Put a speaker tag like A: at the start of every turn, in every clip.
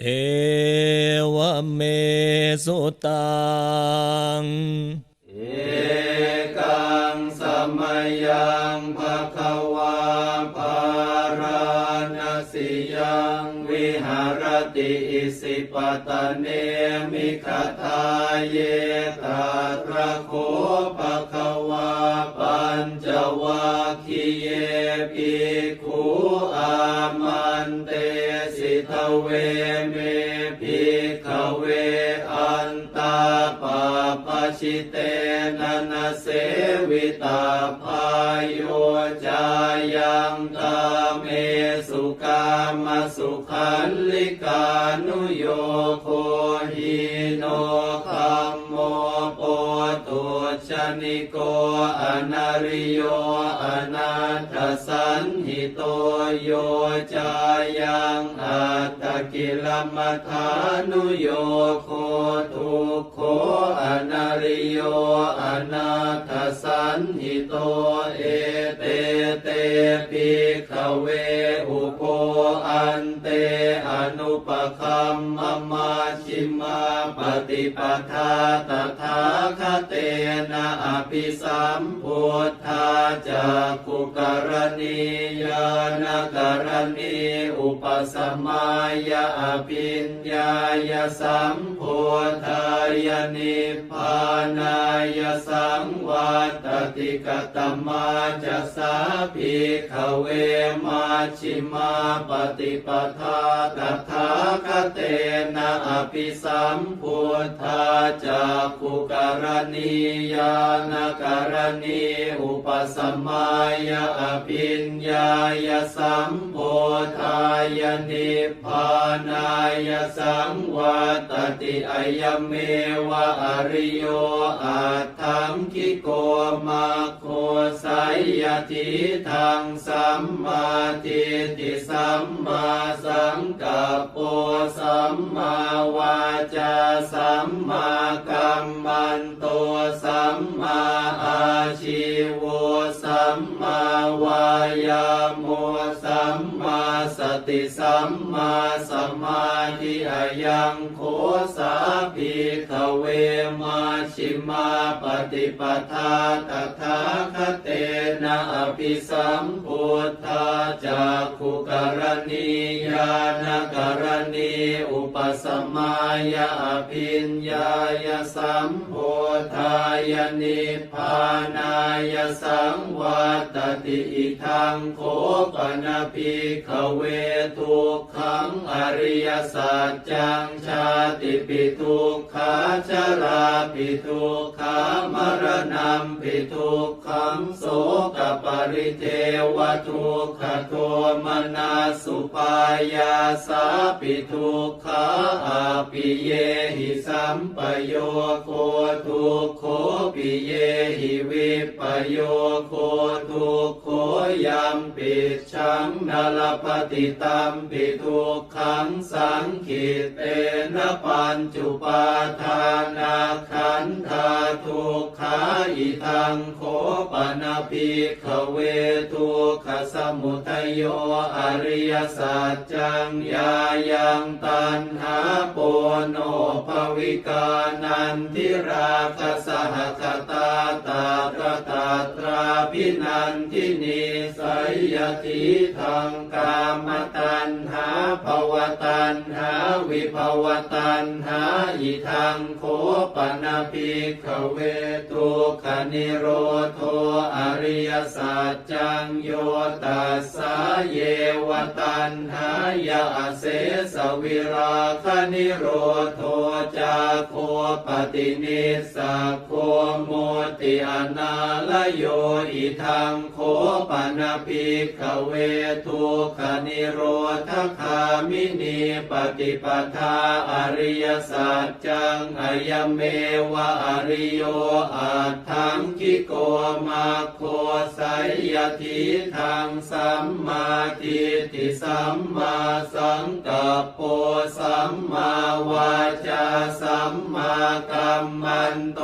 A: เอวเมสุตัง
B: เอกังสมยา ติอิสิปตะเนมิขทาเยตาตระโคปะคะวาปัญจวัคคีเยปิคุอามันเตสิทเวเม ชิเตนะนะเสวิตาพายโยจายังตาเมสุกามสุขันลิกานุโยโคหิโนคัมโมโปตุชนิโกอนาริโยอนาถสันห โตโยจายังอัตตกิลมัฐานุโยโคทุกโคอนาริโยอนาถสันหิโตเอเตเตปิขเวอุโปอันเตอนุปคัมมมาชิมาปฏิปทาตถาคเตนะอภิสัมพุทธาจากุกรณียานกรณีอุปสมายาอภิญญายสัมพุทธายนิพานายสังวัตติกตมาจะสาภิกขเวมาชิมาปฏิปทาตถาคเตนะอภิสัมพุทธาจากขุกรณียานกรณีอุปสมายาอภิญญายสัมพุทธายนิพพานายสังวัตติอายเมวะอริโยอาทังคิโกมาโคไสยทิทังสัมมาทิฏฐิสัมมาสังกัปโปสัมมาวาจาสัมมากัมมันโตสัมมาอาชีโวสัมมาวายาม สัมมา สติสัมมาสมาธิอายังโคสาภิกเวมาชิมาปฏิปทาตถาคเตนะอภิสัมพุทธาจากขุกรณียานกรณีอุปสมายาอภิญญายสัมพุทธายนิพพานายสังวัตติอิทังโคปนภิกขเวทุกขังอริยสัจจังชาติปิทุกขาชราปิทุกขามรณะปิทุกขังโสกปริเทวทุกขโทมนาสุปายาสาปิทุกขาอาปิเยหิสัมปโยโคทุกโคปิเยหิวิปโยโคทุกโคยัมปิชังนลปฏิตัมปิทุกขังสังขิตเตนะปัญจุปาทานาขันธาทุกขาอิทังโคปนาภิกขเวทุกขสมุทโยอริยสัจจังยายังตันหาโปโนภวิกานันทิราคสหคตาตาตตาตราพินันทินีสยยติทังกามตันหาภวตันหาวิภวตันหาอิทังโคปนาภิกขเวทุกขนิโรโทอริยสัจจังโยตัสสะเยวตันหายาเสสวิราคนิโรโทจาโคปฏินิสสะโคโมติอนาลโยอิทังโคปนาภิกขเวทุกขนิโรธคามินีปฏิปทาอริยสัจจังอายเมวะอริโยอาทังคิโกมาโคไสยทิทังสัมมาทิฏฐิสัมมาสังกัปโปสัมมาวาจาสัมมากัมมันโต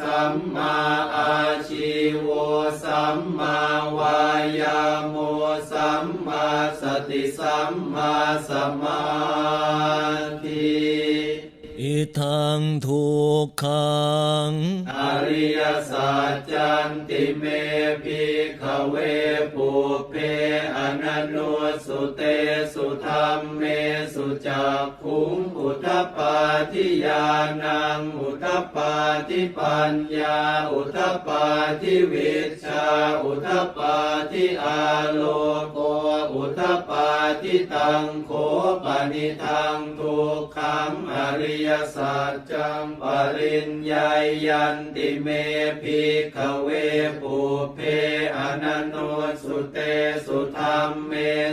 B: สัมมาอาชีโวสัมมาวายาโมสัมมาส ติสัมมาสมาธิ
A: อิทังทุกขัง
B: อริยสัจจันติเมภิกขเวปุเพ อนันโนสุเตสุธรรมเมสุจักขุงอุทปาทิยานังอุทปาทิปัญญาอุทปาทิวิชชาอุทปาทิอาโลโกอุทปาทิตังโขปนิทังทุกขังอริยสัจจังปริญญายันติเมภิกขเวปุเพอนันโนสุเตสุธรรมเม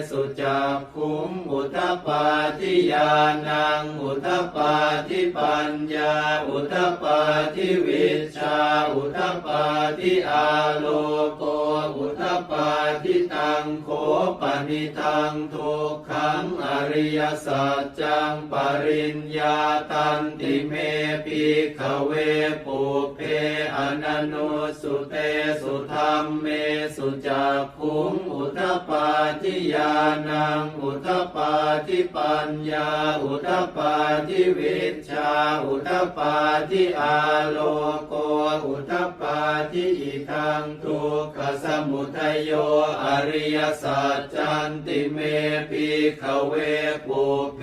B: สุจักขุงอุทปาทิยานังอุทปาทิปัญญา อุทปาทิวิชา อุทปาทิอาโลโกอุทปาทิตังโขปนิทังทุกขังอริยสัจจังปริญญาตันติเมภิขเวปุเพอนันโนสุเตสุธรรมเมสุจักขุงอุทธปาทิยานัง อุทปาทิปัญญา อุทปาทิวิชา อุทปาทิอาโลโก อุทปาทิอิทังทุกขสมุทัยโย อริยสัจจันติเมภิขเวปุเพ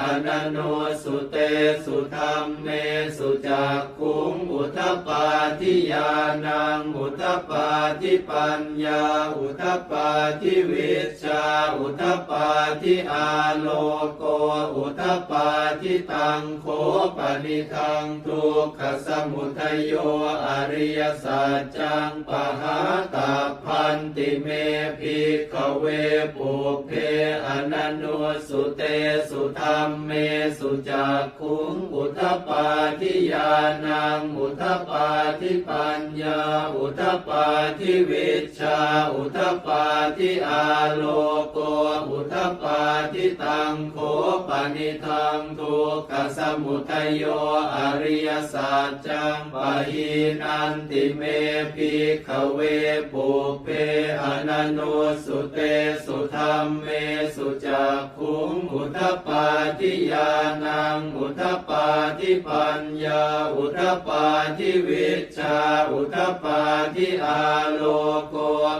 B: อนันโนสุเตสุธรรมเมสุจักขุงอุทปาทิยานัง อุทปาทิปัญญา อุทปาทิวิชาอุทปาทิอาโลโกอุทปาทิตังโขปนิทังทุกขสมุทโยอริยสัจจังปหาตาพันติเมภิกขเวปุเพอนันโนสุเตสุธรรมเมสุจักขุงอุทปาทิยานังอุทปาทิปัญญาอุทปาทิวิชาอุทปาทอาโลโกอุทปาทิตังโขปนิทังทุกขสมุทัยโยอริยสัจจังปะหินันติเมภิกขเวปุเพอนันโนสุเตสุธรรมเมสุจักขุงอุทปาทิยานังอุทปาทิปัญญาอุทปาทิวิชาอุทปาทิอาโลโก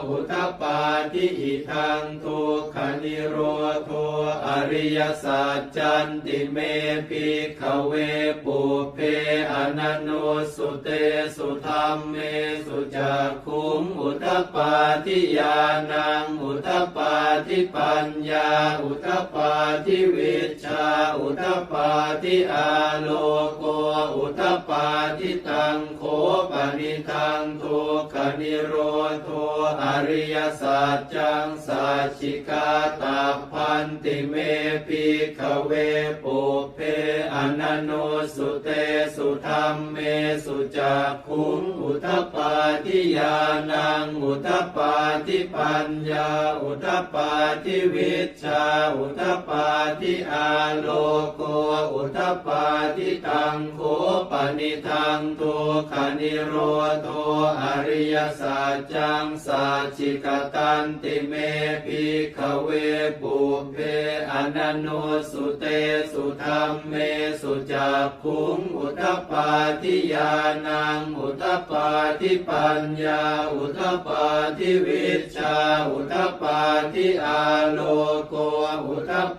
B: อุทปาทิอิทังทุกขนิโรโทอริยสัจจันติเมภิขเวปุเพอนันโนสุเตสุธรรมเมสุจักขุงอุทปาทิยานังอุทปาทิปัญญา อุทปาทิวิชา อุทปาทิอาโลโกอุทปาทิตังโขปนิทังทุกขนิโรโทอริยสัจจังสัจจิกาตาพันติเมภิขเวปุเพอนันโนสุเตสุธรรมเมสุจักขุงอุทปาทิยานังอุทปาทิปัญญาอุทปาทิวิชชาอุทปาทิอาโลโกอุทปาทิตังโขปนิทังทุกขนิโรโทอริยสัจจังสัจจิกตันติเมภิกขเวปุเพอนันโนสุเตสุธรรมเมสุจักขุงอุทปาทิยานังอุทปาทิปัญญาอุทปาทิวิชาอุทปาทิอาโลโกอุ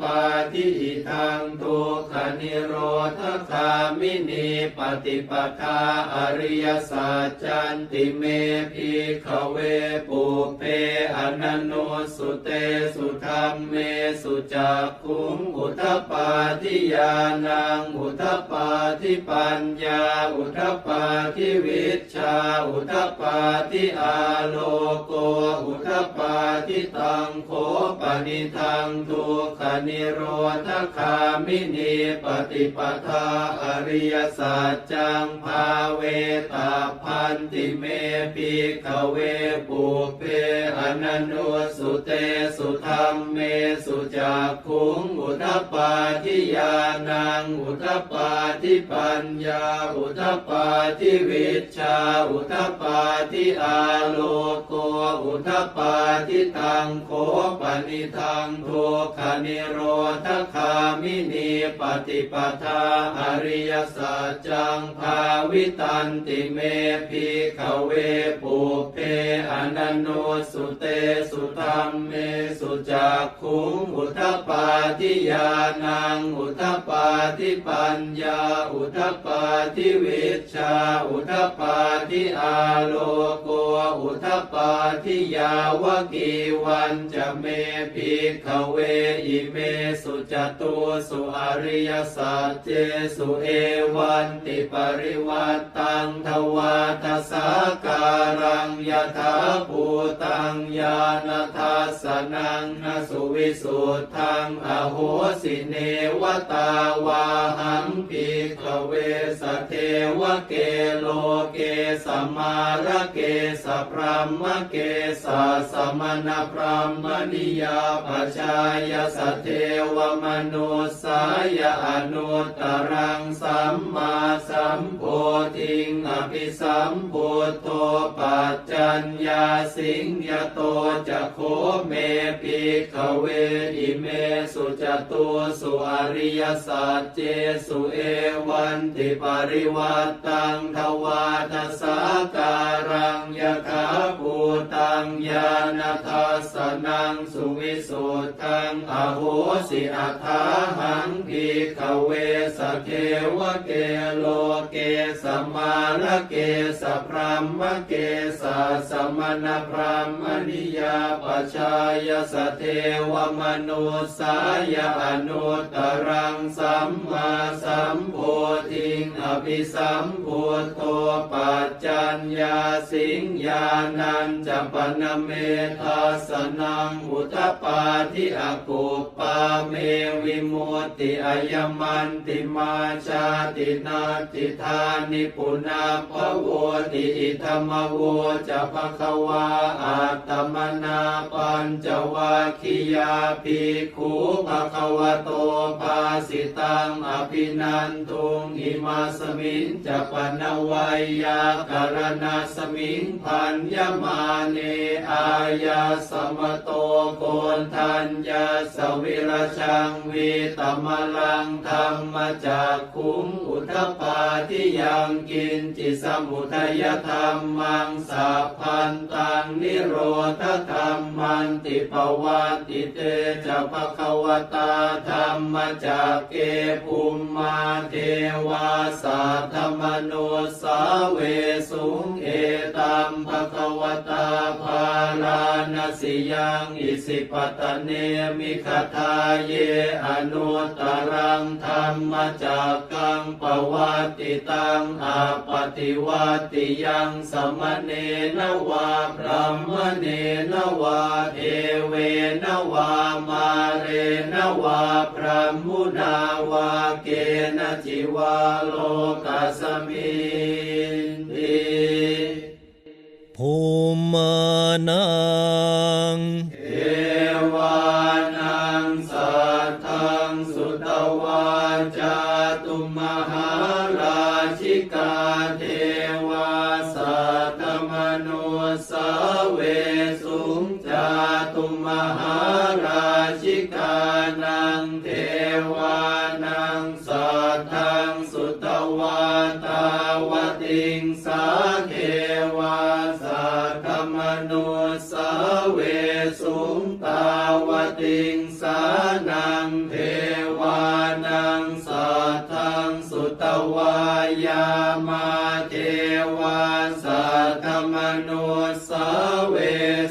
B: ปาทิอิทังทุกขนิโรธคามินีปฏิปทาอริยสัจจันติเมภิขเวปุเพอนันโนสุเตสุธรรมเมสุจักขุงอุทปาทิยานังอุทปาทิปัญญาอุทปาทิวิชาอุทปาทิอาโลโกอุทปาทิตังโขปนิทังทุกขนิโรธคามินีปฏิปทาอริยสัจจังภาเวตาพันติเมภิกเวปุเพอนันโนสุเตสุธรรมเมสุจักขุงอุทปาทิยานังอุทปาทิปัญญาอุทปาทิวิชาอุทปาทิอาโลโกอุทปาทิตทังโคปนิทังทุกขนิโรธคามินีปฏิปทาอริยสัจจังภาวิตันติเมพิขเวปุเพอนันโนสุเตสุธรรมเมสุจักขุงอุทปปาทิยานังอุทปปาทิปัญญาอุทปปาทิวิชาอุทปปาทิอาโลโกอุทปปาทิยาวกีวันจะเมพิขเวอิเมสุจตุสุอริยสัจเจสุเอวันติปริวัตตังทวาทสาการังยถาภูตังญาณทัสสนังนสุวิสุทธังอโหสิเนวตาวาหังปิกเวสเทวเกโลเกสมาระเกสพรหมเกสสมณพรหมนิยาปชายสเทวมนุสายอนุตตรังสัมมาสัมโพธิงอภิสัมพุทโธปัจจัญญาสิงยโตจะโคเมปิขเวอิเมสุจตุสุอริยสัจเจสุเอวันติปริวัตตังทวาทสาการังยถาภูตังญาณ ทัสสนังสุวิสุทธังอโหสิอัฏฐาหังพิขเวสเทวเกโลเกสมาระเกสพรหมเกสสมณพรหมนิยาปชายสเทวมนุสายอนุตรังสัมมาสัมโพธิงอภิสัมโพโธปัจจัญญาสิงญานันจปนเมทัสสนังอุทปาทิอากุปปาเมวิมุตติอายมันติมาชาตินาติธานิปุนาภโวติอิธรรมโวจะภควาอาตมนาปัญจวัคคียาภิกขุภควโตภาสิตังอภินันทุงอิมาสมิงจะปนวัยยาการณาสมิงพันยมาเนอายาสมโตโกนทัญญาสวิรชังวีตมลังธรรมจากคุงอุทปาทิยังกินจิสมุทยธรรมังสัพพันตังนิโรธธรรมันติปวัติเตจะภควตาธรรมจากเกภูมมาเทวาสาธรรมโนสาเวสุงเอตัมภควตาภาลานาสิยังอิสิปตเนมิคทาเยอนุตตรังธรรมจากกังปวัติตังอาปฏิวัติยังสมเณนวาพระมเณนวาเทเวนวามาเรนวาพระมุนาวาเกณจิวาโลกัสมินติ
A: ภูมานัง
B: เอวานังสัทธังสุตวาจาตุมหาราชิกาเทวาสัตมโนสาเวสุงจาตุมหาราชิกานังเทวานังสัทธังสุตวาตาวติง นสาเวสุงตาวติงสานังเทวานังสัทธังสุตวายามาเทวาสัทมโนสาเว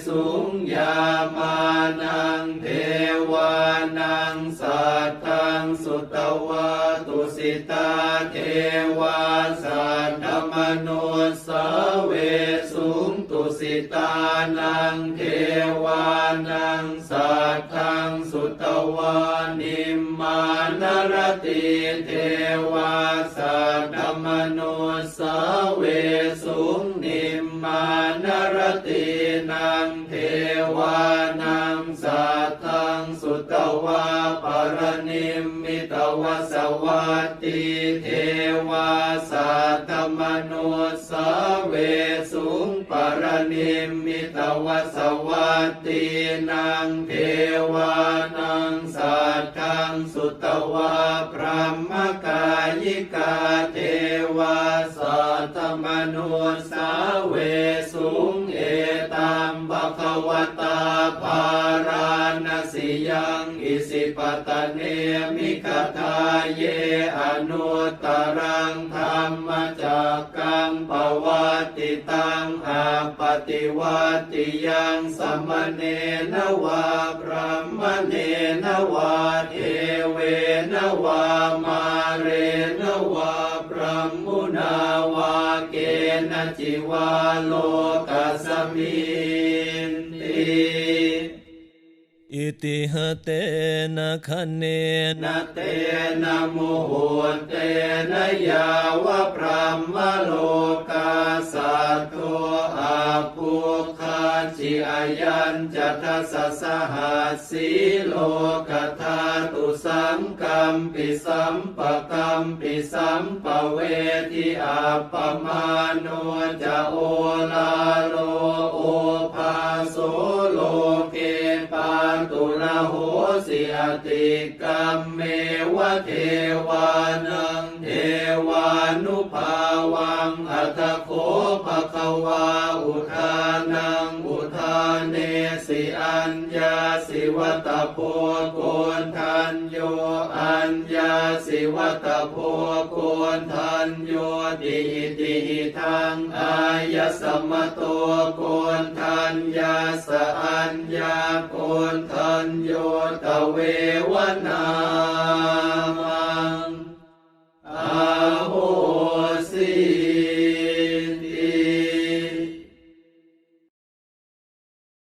B: สุงยามานังเทวานังสัทธังสุตวาตุสิตาเทวาสัทธมโนสาเวส สิตานังเทวานังสัทธังสุตวานิมมานรติเทวาสัทธมโนสเวสุงนิมมานรตินังเทวานังสัทธังสุตวาปรนิมมิตวสวัตติเทวาสัทธมโนสเวสุงารณิมิตวสวัตตีนังเทวานังสัตทังสุตวาพระมกายิกาเทวาสัตมนุสาเวสุงเอตัมภะควตาภาราณสิยัง ปตเนมิกทาเยอนุตรังธรรมจักกังปวัติตังอาปฏิวัติยังสมเนนวาพระมเนนวาเทเวนวามาเรนวาพระมุนาวาเกณจิวาโลกัสมินติ
A: อิติหเตนะคะเนนะ
B: เตนะโมโหเตนะยาวะพระมโลกาสัตโตอาภูคาจิอายันจัตสสหัสสีโลกธาตุสังกัมปิสัมปะกัมปิสัมปะเวทิอาปมาโนจะโอลาโลโอภาโสโลเก ตุระโหสิอติกรรมเมวะเทวานังเทวานุภาวังอัตโคภะควาอุทานังอุทานเนสิอัญญ วัตโพโกนทันโยอัญญาสิวัตโพโกนทันโยติติทังอายสมโตโกนทันยาสอัญญาโกนทันโยตเววนามา